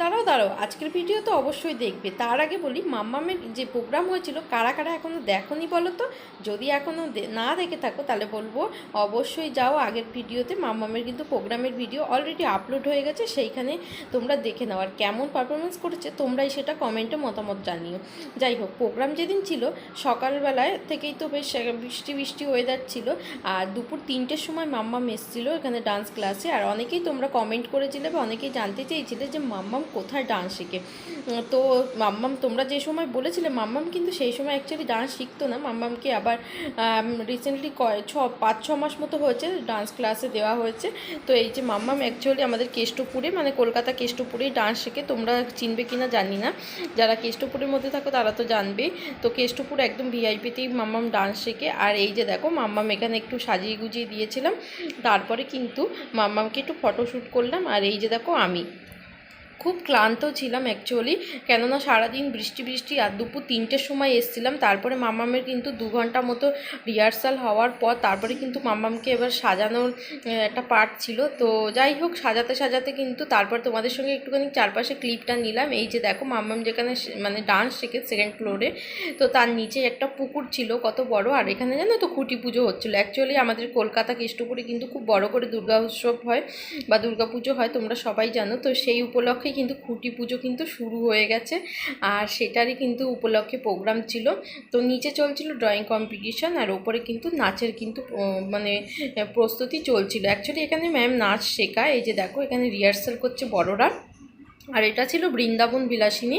দাঁড়াও দাঁড়াও, আজকের ভিডিও তো অবশ্যই দেখবে। তার আগে বলি, মাম্মামের যে প্রোগ্রাম হয়েছিল, কারা কারা এখনও দেখোনি বলো তো? যদি এখনও না দেখে থাকো, তাহলে বলব, অবশ্যই যাও, আগের ভিডিওতে মাম্মামের কিন্তু প্রোগ্রামের ভিডিও অলরেডি আপলোড হয়ে গেছে, সেইখানে তোমরা দেখে নাও। আর কেমন পারফরমেন্স করেছে, তোমরাই সেটা কমেন্টে মতামত জানিও। যাই হোক প্রোগ্রাম যেদিন ছিল, সকালবেলায় থেকেই তো বেশ বৃষ্টি বৃষ্টি ওয়েদার ছিল। আর দুপুর তিনটের সময় মাম্মাম এসেছিল এখানে ডান্স ক্লাসে আর অনেকেই তোমরা কমেন্ট করেছিলে বা অনেকেই জানতে চেয়েছিলে যে মাম্মাম কোথায় ডান্স শেখে? তো মাম্মাম, তোমরা যে সময় বলেছিলে, মাম্মাম কিন্তু সেই সময় অ্যাকচুয়ালি ডান্স শিখতো না। মাম্মামকে আবার রিসেন্টলি কয়, ছ, পাঁচ, ছ মাস মতো হয়েছে ডান্স ক্লাসে দেওয়া হয়েছে। তো এই যে মাম্মাম অ্যাকচুয়ালি আমাদের কেষ্টপুরে মানে কলকাতা কেষ্টপুরেই ডান্স শেখে। তোমরা চিনবে কি না জানি না। যারা কেষ্টপুরের মধ্যে থাকো, তারা তো জানবেই তো কেষ্টপুর একদম ভিআইপিতেই মাম্মাম ডান্স শেখে। আর এই যে দেখো, মাম্মাম এখানে একটু সাজিয়ে গুজিয়ে দিয়েছিলাম। তারপরে কিন্তু মাম্মামকে একটু ফটোশ্যুট করলাম। আর এই যে দেখো, আমি। খুব ক্লান্ত ছিলাম অ্যাকচুয়ালি কেননা সারাদিন বৃষ্টি বৃষ্টি আর দুপুর তিনটের সময় এসছিলাম। তারপরে মামামের কিন্তু দু ঘণ্টা মতো রিহার্সাল হওয়ার পর তারপরে কিন্তু মামামকে এবার সাজানোর একটা পার্ট ছিল। তো যাই হোক, সাজাতে সাজাতে কিন্তু তারপর তোমাদের সঙ্গে একটুখানি চারপাশে ক্লিপটা নিলাম। এই যে দেখো, মামাম যেখানে মানে ডান্স শেখে সেকেন্ড ফ্লোরে তো তার নিচে একটা পুকুর ছিল কত বড়। আর এখানে জানো তো খুঁটি পুজো হচ্ছিল। অ্যাকচুয়ালি আমাদের কলকাতা কেষ্টপুরে কিন্তু খুব বড় করে দুর্গা উৎসব হয় বা দুর্গা পুজো হয়, তোমরা সবাই জানো। তো সেই উপলক্ষে কিন্তু খুঁটি পুজো কিন্তু শুরু হয়ে গেছে। আর সেটারই কিন্তু উপলক্ষে প্রোগ্রাম ছিল। তো নিচে চলছিল ড্রয়িং কম্পিটিশন আর ওপরে কিন্তু নাচের কিন্তু মানে প্রস্তুতি চলছিল। অ্যাকচুয়ালি এখানে ম্যাম নাচ শেখায়। এই যে দেখো, এখানে রিহার্সাল করছে বড়রা। আর এটা ছিল বৃন্দাবন বিলাসিনী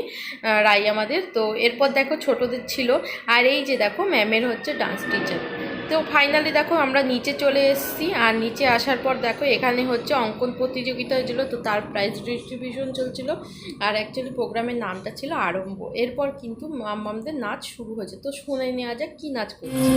রাই আমাদের। তো এরপর দেখো ছোটদের ছিল। আর এই যে দেখো ম্যামের হচ্ছে ডান্স টিচার তো ফাইনালি দেখো আমরা নিচে চলে এসেছি, আর নিচে আসার পর দেখো এখানে হচ্ছে অঙ্কন প্রতিযোগিতা হয়েছিল তো তার প্রাইজ ডিস্ট্রিবিউশন চলছিল, আর অ্যাকচুয়ালি প্রোগ্রামের নামটা ছিল আরম্ভ। এরপর কিন্তু মামদের নাচ শুরু হয়েছে, তো শুনে নেওয়া যাক কী নাচ করছে।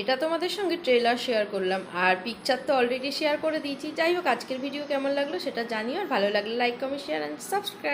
এটা তোমাদের সঙ্গে ট্রেলার শেয়ার করলাম, আর পিকচার তো অলরেডি শেয়ার করে দিয়েছি। যাই হোক, আজকের ভিডিও কেমন লাগল সেটা জানিও, আর ভালো লাগলে like comment share and subscribe